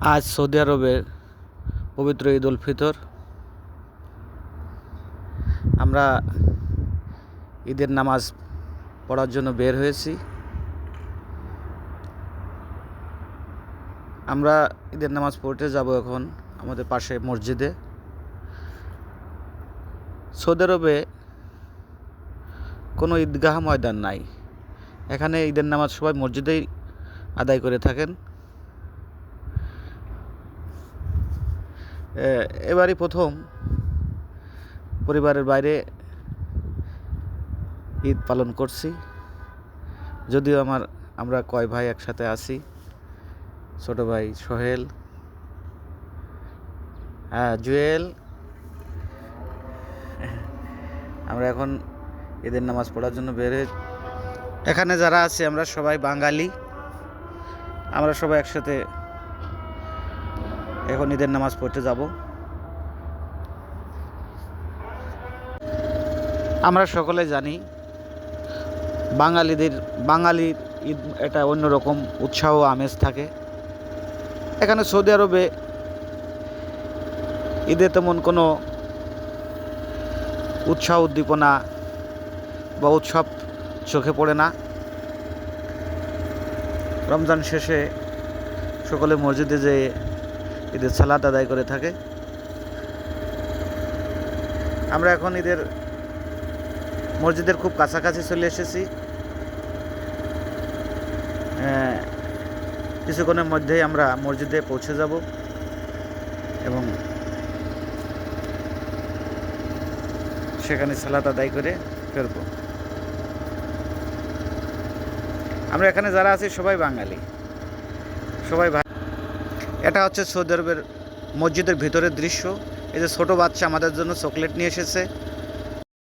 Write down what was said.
আজ সৌদি আরবের পবিত্র ঈদ উল ফিতর। আমরা ঈদের নামাজ পড়ার জন্য বের হয়েছি। আমরা ঈদের নামাজ পড়তে যাব এখন আমাদের পাশে মসজিদে। সৌদি আরবে কোনো ঈদগাহ ময়দান নাই। এখানে ঈদের নামাজ সবাই মসজিদেই আদায় করে থাকেন। এবারই প্রথম পরিবারের বাইরে ঈদ পালন করছি। যদিও আমার, আমরা কয় ভাই একসাথে আছি, ছোট ভাই সোহেল হ্যাঁ জুয়েল। আমরা এখন ঈদের নামাজ পড়ার জন্য বের এখানে যারা আছে আমরা সবাই বাঙালি। আমরা সবাই একসাথে এখন ঈদের নামাজ পড়তে যাব। আমরা সকলে জানি বাঙালিদের বাঙালির ঈদ এটা অন্যরকম উৎসাহ আমেজ থাকে। এখানে সৌদি আরবে ঈদে তেমন কোনো উৎসাহ উদ্দীপনা বা উৎসব চোখে পড়ে না। রমজান শেষে সকলে মসজিদে যেয়ে ঈদের সালাত আদায় করে থাকে। আমরা এখন ঈদের মসজিদের খুব কাছাকাছি চলে এসেছি। কিছুক্ষণের মধ্যেই আমরা মসজিদে পৌঁছে যাব এবং সেখানে সালাত আদায় করে ফিরব। আমরা এখানে যারা আছি সবাই বাঙালি। সবাই এটা হচ্ছে সৌদি আরবের মসজিদের ভিতরের দৃশ্য। এই যে ছোটো বাচ্চা আমাদের জন্য চকলেট নিয়ে এসেছে।